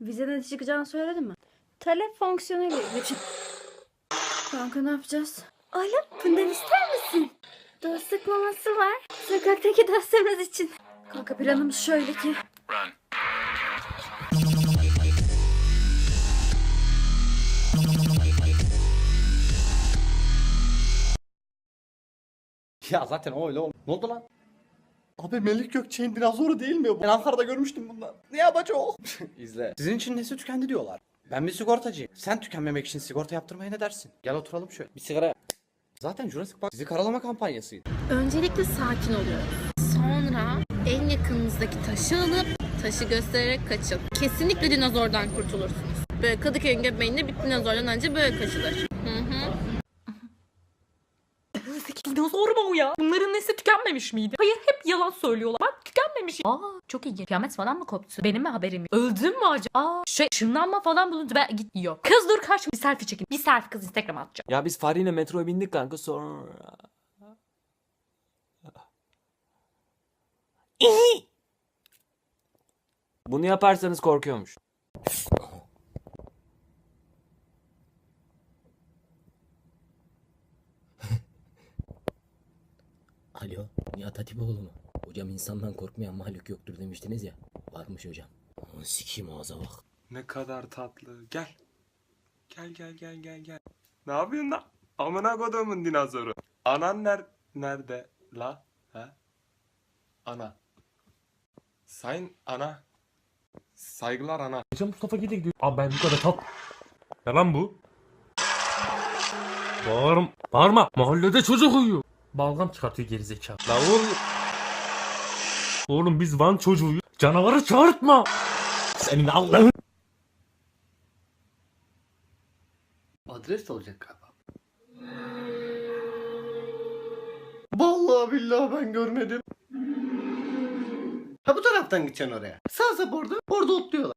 Vizeden çıkacağını söyledin mi? Talep fonksiyonuyla ilgili. Kanka ne yapacağız? Oğlum bundan ister misin? Dostluk maması var. Sokaktaki dostlarımız için. Kanka planımız şöyle ki. Ya zaten o öyle ol. Ne oldu lan? Abi Melik Gökçe'nin dinozoru değil mi? Ben Ankara'da görmüştüm bundan. Ne yapacak o? İzle. Sizin için nesi tükendi diyorlar. Ben bir sigortacıyım. Sen tükenmemek için sigorta yaptırmaya ne dersin? Gel oturalım şöyle. Bir sigara. Zaten Jurassic Park sizi karalama kampanyasıydı. Öncelikle sakin oluyoruz. Sonra en yakınınızdaki taşı alıp taşı göstererek kaçın. Kesinlikle dinozordan kurtulursunuz. Böyle Kadıköy'ün göbeğinde bir dinozordan önce böyle kaçılır. Hı hı. Dinozor mu o ya? Bunların nesli tükenmemiş miydi? Hayır hep yalan söylüyorlar. Bak tükenmemiş. Aa çok iyi. Kıyamet falan mı koptu? Benim mi haberim yok? Öldüm mü acaba? Aa şey şınlanma falan bulundu. Ben git diyor. Kız dur kaç bir selfie çekin. Bir selfie kız Instagram'a atacağım. Ya biz Fahri'yle metroya bindik kanka sonra... Bunu yaparsanız korkuyormuş. Alo, Nihat Hatipoğlu mu? Hocam insandan korkmayan mahluk yoktur demiştiniz ya. Varmış hocam. Aman sikeyim ağza bak. Ne kadar tatlı. Gel. Gel gel gel gel gel. Ne yapıyorsun lan? Amına kodumun dinozoru. Anan ner nerede la? He? Ana. Sayın ana. Saygılar ana. Geçen Mustafa Gide gidiyor. Abi ben bu kadar tat. Ne lan bu? Bağırma. Bağırma. Mahallede çocuk uyuyor. Balgam çıkartıyor gerizekalı. La oğlum. Oğlum biz Van çocuğuyuz. Canavarı çağırtma. Senin Allah'ın. Adres olacak galiba. Vallahi billahi ben görmedim. Ha bu taraftan gideceksin oraya. Sağ sap orada. Orada otluyorlar.